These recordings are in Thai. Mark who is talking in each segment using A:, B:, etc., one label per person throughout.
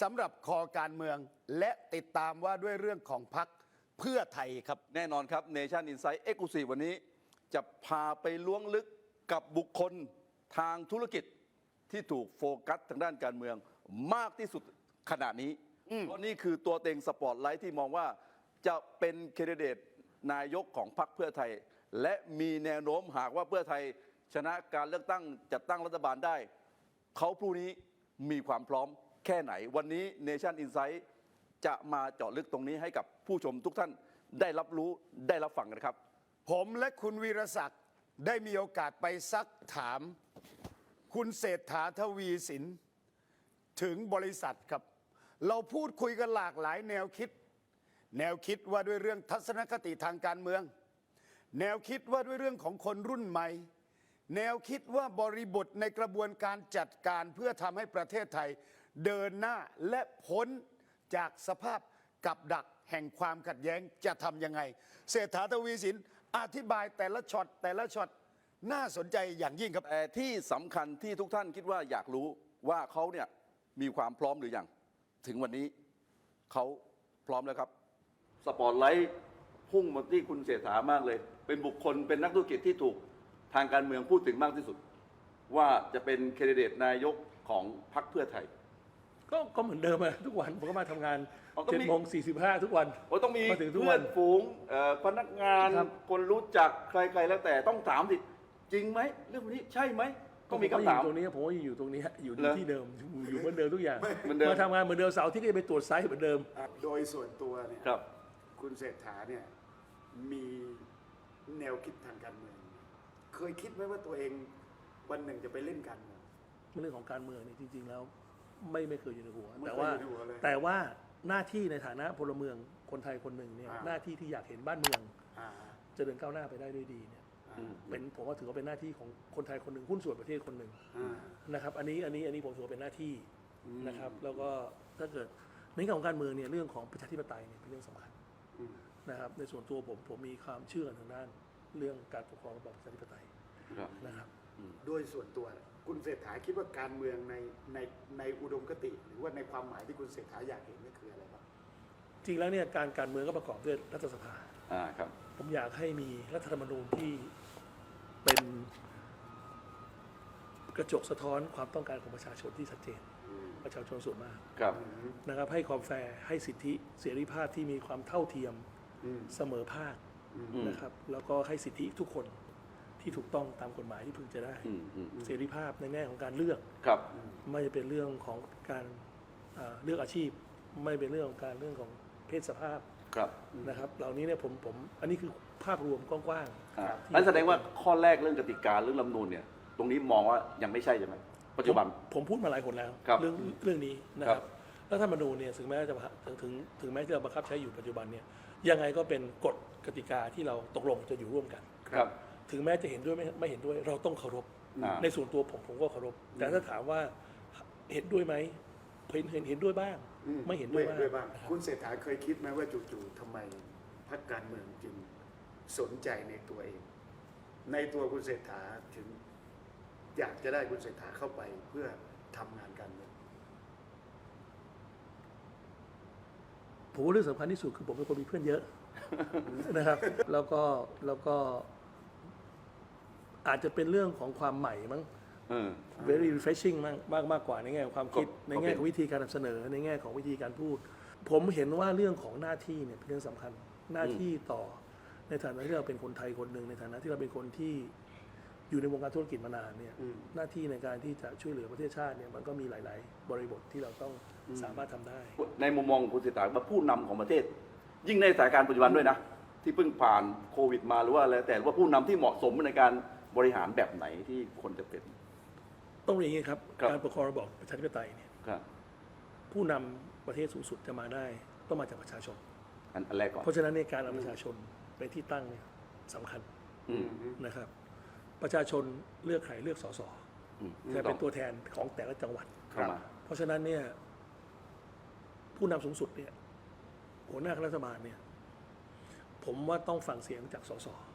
A: สำหรับคอการเมืองและติดตามว่าด้วยเรื่องของพักเพื่อไทยครับ
B: แน่นอนครับ Nation Insight e x c l u s i v e วันนี้ จะพาไปล้วงลึกกับบุคคลทางธุรกิจที่ถูกโฟกัสทางด้านการเมืองมากที่สุดขณะนี้ เพราะนี่คือตัวเต็งสปอตไลท์ที่มองว่าจะเป็นแคนดิเดตนายกของพรรคเพื่อไทย และมีแนวโน้มหากว่าเพื่อไทย ชนะการเลือกตั้งจัดตั้งรัฐบาลได้ เขาผู้นี้มีความพร้อม แค่ไหน วันนี้ Nation Insight จะมาเจาะลึกตรงนี้ให้กับผู้ชมทุกท่านได้รับรู้ได้รับฟังกันครับ
A: ผมและคุณวีรศักดิ์ได้มีโอกาสไปซักถาม คุณเศรษฐาทวีสิน ถึงบริษัทครับ เราพูดคุยกันหลากหลายแนวคิด แนวคิดว่าด้วยเรื่องทัศนคติทางการเมือง แนวคิดว่าด้วยเรื่องของคนรุ่นใหม่ แนวคิดว่าบริบทในกระบวนการจัดการเพื่อทำให้ประเทศไทย เดินหน้าและพ้นจากสภาพกับดักแห่งความขัดแย้งจะทำยังไง เศรษฐาทวีสินอธิบายแต่ละช็อตแต่ละช็อตน่าสนใจอย่างยิ่งครับ
B: แต่ที่สำคัญที่ทุกท่านคิดว่าอยากรู้ว่าเขาเนี่ยมีความพร้อมหรือยัง ถึงวันนี้เขาพร้อมแล้วครับ สปอร์ตไลท์พุ่งมาที่คุณเศรษฐามากเลย เป็นบุคคลเป็นนักธุรกิจที่ถูกทางการเมืองพูดถึงมากที่สุด ว่าจะเป็นแคนดิเดตนายกของพรรคเพื่อไทย
C: ก็ก็เหมือนเดิมอะทุกวันผมก็มาทำงาน
B: อ๋อก็
C: เจ็ด
B: มี
C: โมงสี่สิบห้าทุกวัน
B: โอ้ต้องมี
C: มาถึงทุก
B: เพื่
C: วั
B: อนนฝูงเอ่อพนักงาน
C: ครับ
B: คนรู้จักใครๆแล้วแต่ต้องถามสิจริงไหมเรื่องนี้ใช่ไหมต้องมีคำถาม
C: ผก็อยู่ตรงนี้ผมก็อยู่ตรงนี้อยู่
B: เหรอ
C: ที่เดิมอยู่เหมือนเดิมทุกอย่าง
B: เหมือนเดิม
C: มาทำงานเหมือนเดิมเสาร์ที่ก็จะไปตรวจไซต์เหมือนเดิม
A: โดยส่วนตัวเนี่ย
B: ครับ
A: คุณเศรษฐาเนี่ยมีแนวคิดทางการเมือง เคยคิดไหมว่าตัวเองวันหนึ่งจะไปเล่นการเมือง
C: เรื่องของการเมืองนี่จริงๆแล้ว ไม่ไม่เคยอยู่ในหัว
A: ไม่
C: แต่
A: เคย
C: ว่า
A: อยู่ในหัวเลย
C: แต่ว่าหน้าที่ในฐานะพลเมืองคนไทยคนหนึ่งเนี่ย
A: อ่า
C: หน้าที่ที่อยากเห็นบ้านเมือง
A: อ่า
C: เจริญก้าวหน้าไปได้ด้วยดีเนี่ย
A: อ่า
B: อืม
C: เป็นผมว่าถือว่าเป็นหน้าที่ของคนไทยคนหนึ่งหุ้นส่วนประเทศคนหนึ่ง
A: อ่า
C: นะครับอันนี้อันนี้อันนี้ผมถือว่าเป็นหน้าที่
A: อืม
C: นะครับ แล้วก็ถ้าเกิดในแง่ของการเมืองเนี่ยเรื่องของประชาธิปไตยเนี่ยเป็นเรื่องสำคัญ
A: อืม
C: นะครับ ในส่วนตัวผมผมมีความเชื่อทางด้าน เรื่องการปกครองระบอบประชาธิปไตย
B: ครับ
C: นะครับ
A: โดยส่วนตัว คุณเศรษฐาคิดว่าการเมืองในในในอุดมคติ หรือว่าในความหมายที่คุณเศรษฐาอยากเห็นนี่คืออะไรบ้าง
C: จริงแล้วเนี่ยการการเมืองก็ประกอบด้วยรัฐสภา
B: อ่าครับ
C: ผมอยากให้มีรัฐธรรมนูญที่เป็นกระจกสะท้อนความต้องการของประชาชนที่ชัดเจน ประชาชนส่วนมาก
B: ครับ
C: นะครับ ให้ความแฟร์ให้สิทธิเสรีภาพที่มีความเท่าเทียม
A: อืม
C: เสมอภาค
B: อืม
C: นะครับ แล้วก็ให้สิทธิทุกคน ที่ถูกต้องตามกฎหมายที่พึงจะได้
B: อืมอืม
C: เสรีภาพในแง่ของการเลือก
B: ครับ
C: ไม่จะเป็นเรื่องของการเอ่อเลือกอาชีพ ไม่เป็นเรื่องของการเรื่องของเพศสภาพ
B: ครับ
C: นะครับ เหล่านี้เนี่ยผมผมอันนี้คือภาพรวมกว้าง
B: อ่า
C: ครับ
B: นั่นแสดงว่าข้อแรกเรื่องกติกาเรื่องรัฐธรรมนูญเนี่ย ตรงนี้มองว่ายังไม่ใช่ใช่ไหมปัจ
C: ๆ
B: จุบัน
C: ผมผมพูดมาหลายคนแล้ว
B: ครับ
C: เรื่องเรื่องนี้นะค
B: ครั
C: รับ บแล้วถ้ามาดูเนี่ยถึงแม้จะถึงถึงถึงแม้จะบังคับใช้อยู่ปัจจุบันเนี่ยยังไงก็เป็นกฎกติกาที่เราตกลงจะอยู่ร่วมกัน
B: ครับ
C: ถึงแม้จะเห็นด้วยไม่ไม่เห็นด้วย เราต้องเคารพ
B: อ่า
C: ในส่วนตัวผมผมก็เคารพแต่ถ้าถามว่าเห็นด้วยไหมเห็นเห็นเห็นด้วยบ้าง
A: อื
C: ไม่เห็นด้วย
A: ไม่
C: บ้าง
A: ด้วยบ้าง
C: นะครับ
A: คุณเศรษฐาเคยคิดไหมว่าจู่ๆทำไมพรรคการเมืองจึงสนใจในตัวเอง ในตัวคุณเศรษฐาถึงอยากจะได้คุณเศรษฐาเข้าไปเพื่อทำงานการเมือง
C: ผมว่าเรื่องสำคัญที่สุดคือผมเป็นคนมีเพื่อนเยอะ นะครับ แล้วก็แล้วก็ อาจจะเป็นเรื่องของความใหม่มั้ง
B: เออ
C: very refreshing มากมากมากกว่าในแง่ของความคิด
B: ก็
C: ในแง่ของวิธีการนำเสนอในแง่ของวิธีการพูด ผมเห็นว่าเรื่องของหน้าที่เนี่ยเป็นเรื่องสำคัญหน้าที่ต่อในฐานะที่เราเป็นคนไทยคนหนึ่งในฐานะที่เราเป็นคนที่อยู่ในวงการธุรกิจมานานเนี่ย
A: อืม
C: หน้าที่ในการที่จะช่วยเหลือประเทศชาติเนี่ยมันก็มีหลาย ๆ บริบทที่เราต้องสามารถทำได้
B: ในมุมมองของคุณเศรษฐาว่าผู้นำของประเทศ ยิ่งในสถานการณ์ปัจจุบันด้วยนะ ที่เพิ่งผ่านโควิดมาหรือว่าอะไรแต่ว่าผู้นำที่เหมาะสมในการ บริหารแบบไหนที่คนจะเป็น
C: ต้องเรียนอย่างนี้ครับ
B: ครับ
C: การปกครองระบอบประชาธิปไตยเนี่ย
B: ครับ
C: ผู้นำประเทศสูงสุดจะมาได้ต้องมาจากประชาชน
B: อันอันแรกก่อน
C: เพราะฉะนั้นในยการเอาประชาชนเป็นที่ตั้งเนี่ยสำคัญ
B: อืม
C: นะครับ ประชาชนเลือกใครเลือกสส
B: อืม
C: แต่เป็นตัวแทนของแต่ละจังหวัด
B: เข้ามา
C: เพราะฉะนั้นเนี่ยผู้นำสูงสุดเนี่ยหัวหน้าคณะรัฐบาลเนี่ย ผมว่าต้องฟังเสียงจากสส
B: ครับ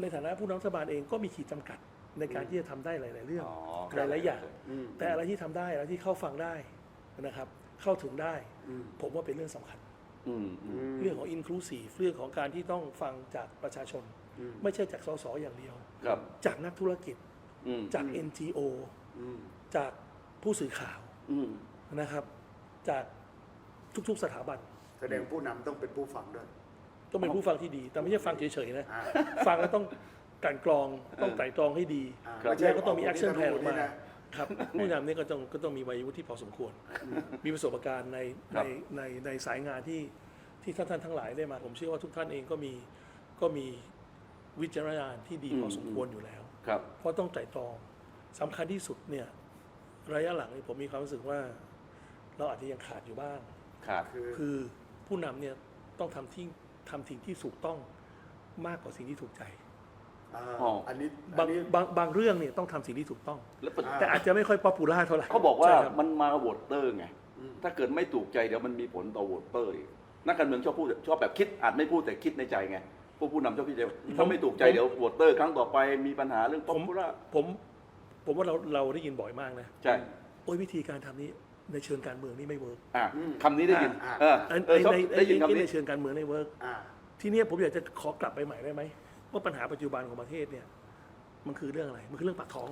C: ในฐานะผู้นำรัฐบาลเองก็มีขีดจำกัดในการที่จะทำได้หลาย ๆ เรื่อง
B: อ๋อ
C: หลายๆอย่าง
A: อืม
C: แต่อะไรที่ทำได้อะไรที่เข้าฟังได้นะครับ เข้าถึงได้ ผมว่าเป็นเรื่องสำคัญ
B: อืมอืม
C: เรื่องของ inclusive เรื่องของการที่ต้องฟังจากประชาชนไม่ใช่จากสสอย่างเดียว
B: ครับ
C: จากนักธุรกิจ
B: อืม
C: จาก NGO จากผู้สื่อข่าว
B: อืม
C: นะครับ จากทุกๆสถาบัน
A: แสดงผู้นำต้องเป็นผู้ฟังด้วย
C: ต้องเป็นผู้ฟังที่ดี แต่ไม่ใช่ฟังเฉยๆนะ
A: อ่า
C: ฟังแล้วต้องกลันกรองต้องไตร่ตรองให้ดี
A: อ่า
B: ครับ
A: ไม่ใช่
C: แล้วก็ต้องมี
A: ข
C: แอคชั่นแพลนออก
A: นี่
C: มา
A: นะ
C: ครับผู้นำเนี่ยก็ต้องก็ต้องมีวัยวุฒิที่พอสมควร มีประสบการณ์ใน
B: ครั
C: ใน
B: บ
C: ในในสายงานที่ที่ท่านท่านทั้งหลายได้มา ผมเชื่อว่าทุกท่านเองก็มีก็มีวิจารณญาณที่ดีพอสมควรอยู่แล้ว
B: ครับ
C: เพราะต้องไตร่ตรองสำคัญที่สุดเนี่ยระยะหลังนี่ผมมีความรู้สึกว่า เราอาจจะยังขาดอยู่บ้าง
B: ขาด
A: คือ
C: คือผู้นำเนี่ยต้องทำที่ ทำสิ่งที่ถูกต้องมากกว่าสิ่งที่ถูกใจ
A: อ่า
B: อ๋ออั
A: อันนี้
C: บา
A: อั
C: ง
A: นนี้
C: บางบางเรื่องเนี่ยต้องทำสิ่งที่ถูกต้อง
B: แล้วปัจ
A: อ่า
C: แต่อาจจะไม่ค่อยป๊อปปูล่าเท่าไหร่
B: เขาบอกว่า
C: ใช่ครับ
B: มันมาโหวตเตอร์ไงถ้าเกิดไม่ถูกใจเดี๋ยวมันมีผลต่อโหวตเตอร์อีกนักการเมืองชอบพูดชอบแบบคิดอาจไม่พูดแต่คิดในใจไงพวกผู้นำชอบคิดใจถ้าไม่ถูกใจเดี๋ยวโหวตเตอร์ครั้งต่อไปมีปัญหาเรื่องป๊อปปูล่า
C: ผมผมว่าเราเราได้ยินบ่อยมากนะ
B: ใช่
C: โอ้ยวิธีการทำนี้ ในเชิงการเมืองนี่ไม่เวิร์ก
B: อะคำนี้ได้ยิน
A: อ่า
B: เออ
C: อัน
B: เออชอบ
C: ใน
B: ได้ยิน
C: ใน
B: คำ
C: ใน
B: นี้
C: เชิงการเมืองไม่เวิร์ก
A: อ่า
C: ทีเนี้ยผมอยากจะขอกลับไปใหม่ได้ไหมว่าปัญหาปัจจุบันของประเทศเนี่ยมันคือเรื่องอะไรมันคือเรื่องปากท้อง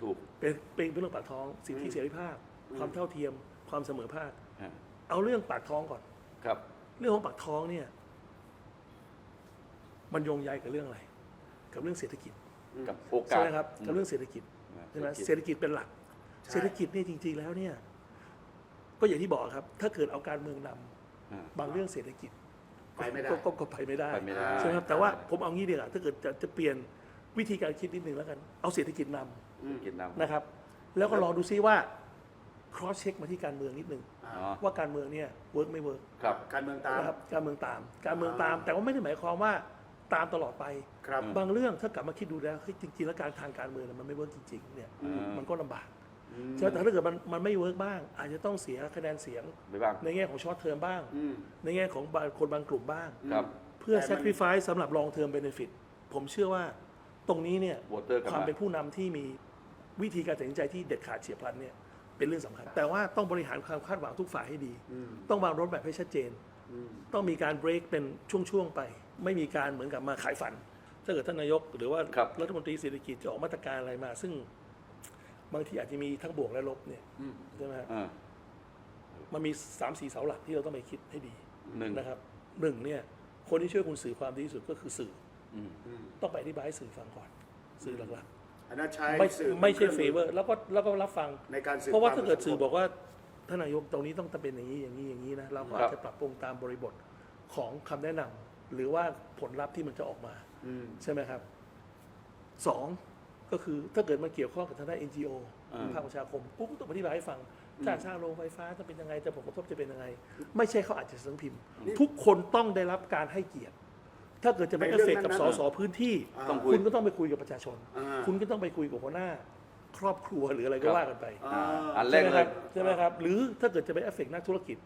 B: ถูก
C: เป็นเป็นเป็นเรื่องปากท้องสิทธิเสรีภาพ ความเท่าเทียม ความเสมอภาค
B: ฮะ
C: เอาเรื่องปากท้องก่อน
B: ครับ
C: เรื่องของปากท้องเนี่ย มันโยงใยกับเรื่องอะไร กับเรื่องเศรษฐกิจ
B: กับโอกา
C: ใช่
B: ส
C: ไหมครับกับเรื่องเศรษฐกิจใช่ไหมเศรษฐกิจเป็นหลัก
A: ใช่
C: เศรษฐกิจเนี่ยจริง ๆ แล้วเนี่ย ก็อย่างที่บอกครับ ถ้าเกิดเอาการเมืองนำ
B: อ่า
C: บางเรื่องเศรษฐกิจ
A: ไปไม่ได้
C: ก็ก็ก็ไปไม่ได้
B: ไปไม่ได้
C: ใช่ไหมครับแต่ว่าผมเอางี้ดีกว่าถ้าเกิดจะจะเปลี่ยนวิธีการคิดนิดนึงแล้วกัน เอาเศรษฐกิจนำ
B: กินน้ำ
C: นะครับ แล้วก็ลองดูซิว่า cross check มาที่การเมืองนิดนึง
A: อ่า
B: อ๋อ
C: ว่าการเมืองเนี่ย work ไม่ work
B: ครับ
A: การเมืองตาม
C: นะครับการเมืองตาม การเมืองตาม
A: อ่า
C: แต่ว่าไม่ได้หมายความว่าตามตลอดไป
A: ครับ
C: บางเรื่องถ้ากลับมาคิดดูแล้วเฮ้ยจริงๆแล้วการทางการเมืองเนี่ยมันไม่เวิร์กจริงๆเนี่ย
B: อืม
C: มันก็ลำบาก ใช่ไหมแต่ถ้าเกิดมันมันไม่เวิร์กบ้าง อาจจะต้องเสียคะแนนเสียง
B: ไปบ้าง
C: ในแง่ของช็อตเทอมบ้าง
A: อืม
C: ในแง่ของบางคนบางกลุ่มบ้าง
B: ครับ
C: เพื่อ
A: แต่มัน
C: sacrifice สำหรับ long term benefit ผมเชื่อว่าตรงนี้เนี่ย
B: โหวตเตอร์กลับ
C: ความ
B: มา
C: เป็นผู้นำที่มีวิธีการตัดสินใจที่เด็ดขาดเฉียบพลันเนี่ยเป็นเรื่องสำคัญ แต่ว่าต้องบริหารความคาดหวังทุกฝ่ายให้ดีต้องวางรถแบบให้ชัดเจนต้องมีการ break เป็นช่วง ๆ ไป ไม่มีการเหมือนกับมาขายฝัน ถ้าเกิดท่านนายก หรือว่า
B: ครับ
C: รัฐมนตรีเศรษฐกิจจะออกมาตรการอะไรมา ซึ่ง บางทีอาจจะมีทั้งบวกและลบเนี่ยใช่ไหมครับ
B: อ่า
C: มันมีสามสี่เสาหลักที่เราต้องไปคิดให้ดี
B: หนึ่ง
C: นะครับหนึ่งเนี่ยคนที่ช่วยคุณสื่อความดีที่สุดก็คือสื่อ
B: อืม
C: ต้องไปอธิบายให้สื่อฟังก่อน สื่อหลัก
A: อันนั้นใช้
C: ๆไม่
A: สื่อ
C: ไม่ใช่
A: ป็น
C: เฟ
A: ครื่อง
C: เว
A: มื
C: อร์แล้วก็แล้วก็รับฟัง
A: ในการสื่อ
C: เพราะว่า
A: ควม
C: ถ้าเกิดสื่อ
A: สังคม
C: บอกว่าท่านนายกตรงนี้ต้องเป็นอย่างนี้อย่างนี้อย่างนี้นะเราก็
B: ครั
C: อา
B: บ
C: จจะปรับปรุงตามบริบทของคำแนะนำหรือว่าผลลัพธ์ที่มันจะออกมา
A: อืม
C: ใช่ไหมครับสอง ก็คือถ้าเกิดมันเกี่ยวข้องกับทางด้าน NGO
B: อ่า
C: ภาคประชาคมปุ๊บก็ต้องอธิบายให้ฟังการสร้างโรงไฟฟ้าจะเป็นยังไงจะผลกระทบจะเป็นยังไง ไม่ใช่เขาอาจจะสังพิมพ์ ทุกคนต้องได้รับการให้เกียรติ ถ้าเกิดจะไป
A: ใน
C: เอ
A: เรื่
C: ฟ
A: อง
C: เฟกต์กับ
A: นั้
C: ส
A: นๆ
C: สพื้นที่
A: อ่า
B: ต้องคุย
C: คุณก็ต้องไปคุยกับประชาชน
A: อ่า
C: คุณก็ต้องไปคุยกับหัวหน้า ครอบครัวหรืออะไรก็
B: ครับ
C: ว่ากันไป
A: อ่า
B: อันแร
C: ใช่
B: ก
C: ไหม
B: เล
C: ครั
B: ย
C: บใช่ไหมครับ หรือถ้าเกิดจะไปเอฟเฟกต์นักธุรกิจ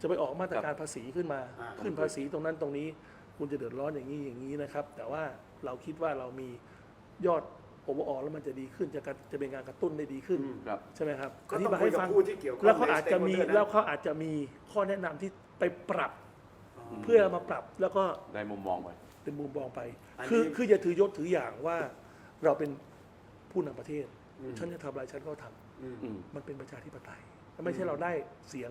C: จะไปออกมาตรการภาษีขึ้นมา
A: อ่า
C: ขึ้นภาษีตรงนั้นตรงนี้ คุณจะเดือดร้อนอย่างนี้อย่างนี้นะครับ แต่ว่าเราคิดว่าเรามียอด โอเวอร์แล้วมันจะดีขึ้นจะกระจะเป็นการกระตุ้นได้ดีขึ้น
B: ครับ
C: ใช่ไหมครับ
A: ก็ต้องคุยกับผู้ที่เกี่ยวข้อง
C: แล้วเขาอาจจะมี
A: ใน stakeholder นะ
C: แล้วเขาอาจจะมีข้อแนะนำที่ไปปรับเพื่อมาปรับแล้วก็
B: ได้มุมมองไป
C: เป็นมุมมองไป
A: อันนี้
C: คือคืออย่าถือยศถืออย่างว่าเราเป็นผู้นำประเทศ ฉันจะทำอะไรฉันก็ทำ
B: อืม
C: มันเป็นประชาธิปไตย ไม่ใช่เราได้เสียง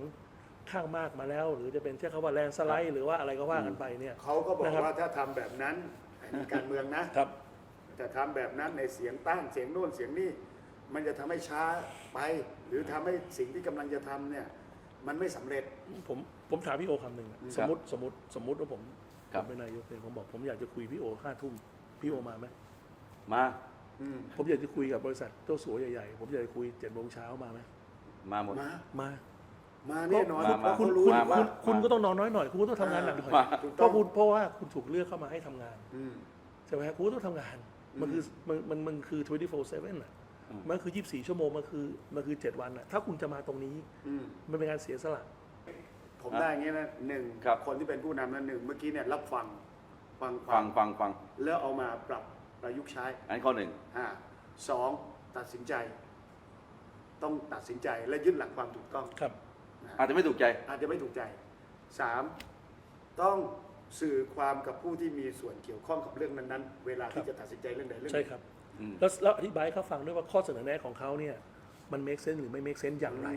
C: ข้างมากมาแล้ว หรือจะเป็นใช้คำว่าแลนสไลด์ หรือว่าอะไรก็ว่ากันไปเนี่ย
A: เขาก็บอก
C: นะครับ
A: ว่าถ้าทำแบบนั้นอันนี้การเมืองนะ
C: ครับ
A: แต่ทำแบบนั้นในเสียงต้านเสียงโน่นเสียงนี่มันจะทำให้ช้าไป หรือทำให้สิ่งที่กำลังจะทำเนี่ยมันไม่สำเร็จ
C: ผมผมถามพี่โอคำหนึ่งอะสมมติสมมติสมมติว่าผม
B: ครั
C: ผ
B: บ
C: มเป็นนายกเนี่ยผมบอกผมอยากจะคุยพี่โอห้าทุ่มพี่โอมาไหม
B: มา
C: ผมอยากจะคุยกับบริษัทเจ้าสัวใหญ่ๆ ผมอยากจะคุยเจ็ดโมงเช้ามาไหม
B: มาหมด
A: มา
C: มา
A: มาแน่นอน
B: มา
A: เพราะ
C: คุ
A: เขา
C: ณ
A: รู้
C: คุณ
B: มามา
C: คุณคุณ
B: มา
C: ก็ต้องนอนน้อยหน่อย คุณก็ต้องทำงานหนักหน่อย
B: มา
A: ถูก
C: เพ
A: ต้อง
C: ราะคุณเพราะว่าคุณถูกเลือกเข้ามาให้ทำงาน
A: อืม
C: ใช่ไหมครับคุณก็ต้องทำงาน มันคือมันมันมันคือ 24/7อะมันคือ 24 ชั่วโมงมันคือมันคือ 7 วันอะถ้าคุณจะมาตรงนี้
A: อืม
C: มันเป็นการเสียสละ
A: ผมได้อย่างนี้นะหนึ่ง
B: ครับ
A: คนที่เป็นผู้นำนั้นหนึ่งเมื่อกี้เนี่ยรับฟังฟัง
B: ฟังฟังฟัง
A: แล้วเอามาปรับประยุกต์ใช้
B: อันข้อหนึ่ง
A: อ่าสองตัดสินใจ ต้องตัดสินใจและยึดหลักความถูกต้อง
C: ครับ
B: อาจจะไม่ถูกใจ
A: อาจจะไม่ถูกใจสามต้อง สื่อความกับผู้ที่มีส่วนเกี่ยวข้องกับเรื่องนั้นๆ เวลาที่จะตัดสินใจเรื่องใดเรื่องห
C: ใช่
A: นึ่ง
C: ครับ
B: อืม
C: แล้วแล้วอธิบายให้เขาฟังด้วยว่าข้อเสนอแนะของเขาเนี่ยมัน make sense หรือไม่ make sense อย่างไร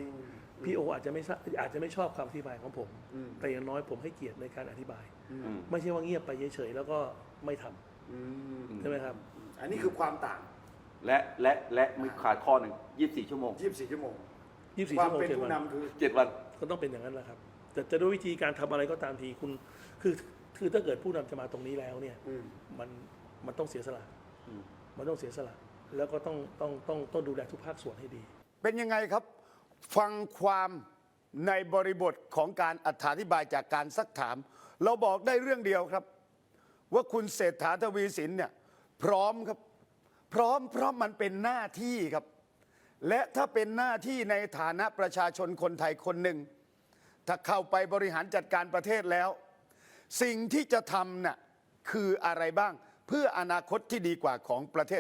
C: พี่โออาจจะไม่ทราบอาจจะไม่ชอบคำอธิบายของผม
A: อืม
C: แต่อย่างน้อยผมให้เกียรติในการอธิบาย
B: อืม
C: ไม่ใช่ว่าเงียบไปเฉยๆแล้วก็ไม่ทำ
A: อืม
C: ใช่ไหมครับ
A: อันนี้คือความต่าง
B: และและและมีขาดข้อหนึ่ง24 ชั่วโมง
A: 24 ชั่วโมง
C: 24
A: ความ
C: ชั่วโมง
A: เป็น
C: เจ็ด
A: ผู้
C: วัน
A: นำคือ
B: 7 วัน
C: ก็ต้องเป็นอย่างนั้นแหละครับ แต่จะด้วยวิธีการทำอะไรก็ตามทีคุณ คือ คือถ้าเกิดผู้นำจะมาตรงนี้แล้วเนี่ย
A: อืม
C: มันมันต้องเสียสละ
B: อืม
C: มันต้องเสียสละ แล้วก็ต้องต้องต้องต้องดูแลทุกภาคส่วนให้ดี
A: เป็นยังไงครับ ฟังความในบริบทของการอธิบายจากการซักถาม เราบอกได้เรื่องเดียวครับ ว่าคุณเศรษฐาทวีสินเนี่ยพร้อมครับ พร้อมเพราะมันเป็นหน้าที่ครับ และถ้าเป็นหน้าที่ในฐานะประชาชนคนไทยคนหนึ่ง ถ้าเข้าไปบริหารจัดการประเทศแล้ว สิ่งที่จะทำน่ะคืออะไรบ้าง เพื่ออนาคตที่ดีกว่าของประเทศ